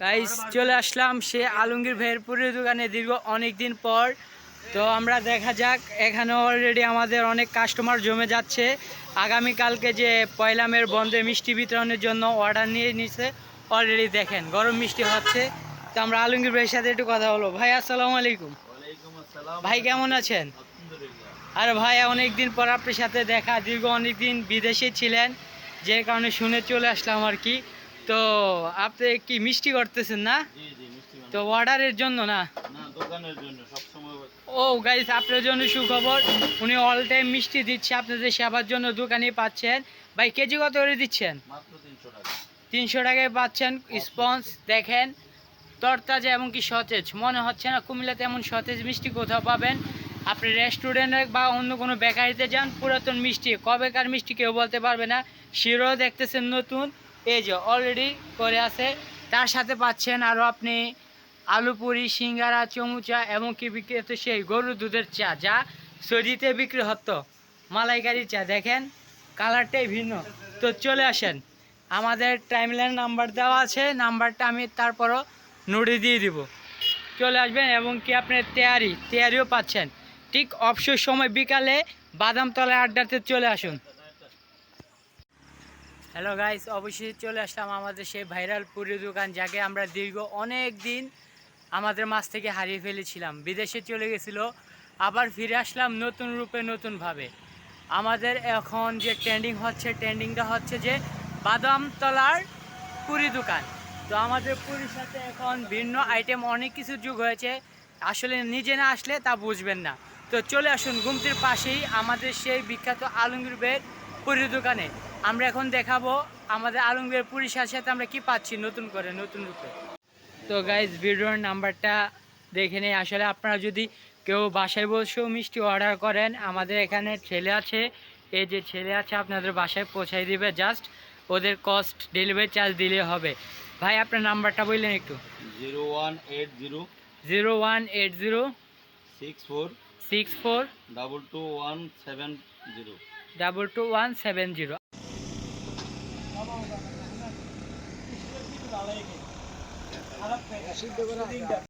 Guys চলে আসলাম সে আলমগীর ভাইয়ের পুরীর দোকানে দীর্ঘ অনেক দিন পর। তো আমরা দেখা যাক এখানে অলরেডি আমাদের অনেক কাস্টমার জমে যাচ্ছে। আগামীকালকে যে পয়লামের বন্ধে মিষ্টি বিতরণের জন্য অর্ডার নিয়ে নিছে অলরেডি দেখেন গরম মিষ্টি হচ্ছে। তো আমরা আলমগীর ভাইয়ের সাথে একটু কথা বলব। ভাই আসসালামু আলাইকুম। ভাই কেমন আছেন? আর ভাই অনেক দিন পর আপনার সাথে দেখা দীর্ঘ অনেক দিন বিদেশে ছিলেন। যে কারণে শুনে চলে আসলাম আর কি। তো আপনি কি মিষ্টি করতেছেন না। তো অর্ডারের জন্য না? ও গাইস আপনার জন্য সুখবর উনি অল টাইম মিষ্টি দিচ্ছে আপনাদের সেবার জন্য দোকানে পাচ্ছেন। ভাই কেজি কত করে দিচ্ছেন? তিনশো তিনশো টাকায় পাচ্ছেন স্পঞ্জ দেখেন তরতাজা এবং কি সতেজ। মনে হচ্ছে না কুমিল্লাতে এমন সতেজ মিষ্টি কোথাও পাবেন। আপনি রেস্টুরেন্টে বা অন্য কোনো বেকারিতে যান পুরাতন মিষ্টি কবেকার মিষ্টি কেউ বলতে পারবে না। শিরও দেখতেছেন নতুন। এই যে অলরেডি করে আছে। তার সাথে পাচ্ছেন আরও আপনি আলু পুরি, সিঙ্গারা, চমুচা এবং কি বিক্রি হতো সেই গরুর দুধের চা, যা সৌদিতে বিক্রি হতো। মালাইকারি চা, দেখেন, কালারটাই ভিন্ন। তো চলে আসেন। আমাদের টাইমলাইন নাম্বার দেওয়া আছে। নাম্বারটা আমি তারপরও নোটে দিয়ে দিব। চলে আসবেন এবং কি আপনার তেয়ারি, তেয়ারিও পাচ্ছেন। ঠিক অবসর সময় বিকালে বাদামতলায় আড্ডাতে চলে আসুন। হ্যালো গাইস অবশ্যই চলে আসলাম আমাদের সেই ভাইরাল পুরি দোকান যাকে আমরা দীর্ঘ অনেক দিন আমাদের মাছ থেকে হারিয়ে ফেলেছিলাম। বিদেশে চলে গেছিল, আবার ফিরে আসলাম নতুন রূপে, নতুনভাবে। আমাদের এখন যে ট্রেন্ডিং হচ্ছে ট্রেন্ডিংটা হচ্ছে যে বাদামতলার পুরি দোকান। তো আমাদের পুরীর সাথে এখন ভিন্ন আইটেম অনেক কিছু যুগ হয়েছে। আসলে নিজে না আসলে তা বুঝবেন না। তো চলে আসুন গুমতির পাশেই আমাদের সেই বিখ্যাত আলমগীর বের পুরী দোকানে। আমরা এখন দেখাবো আমাদের আলমগীর সাথে সাথে আমরা কি পাচ্ছি নতুন করে নতুন রূপে। তো গাইজ ভিডিওর নাম্বারটা দেখে নেই। আসলে আপনারা যদি কেউ বাসায় বসেও মিষ্টি অর্ডার করেন আমাদের এখানে ছেলে আছে। এই যে ছেলে আছে আপনাদের বাসায় পৌঁছাই দিবে। জাস্ট ওদের কস্ট ডেলিভারি চার্জ দিলে হবে। ভাই আপনার নাম্বারটা বললেন একটু। Zero one eight zero zero one eight zero six four six four double two one seven zero. Double two one seven zero. সিদ্ধ করা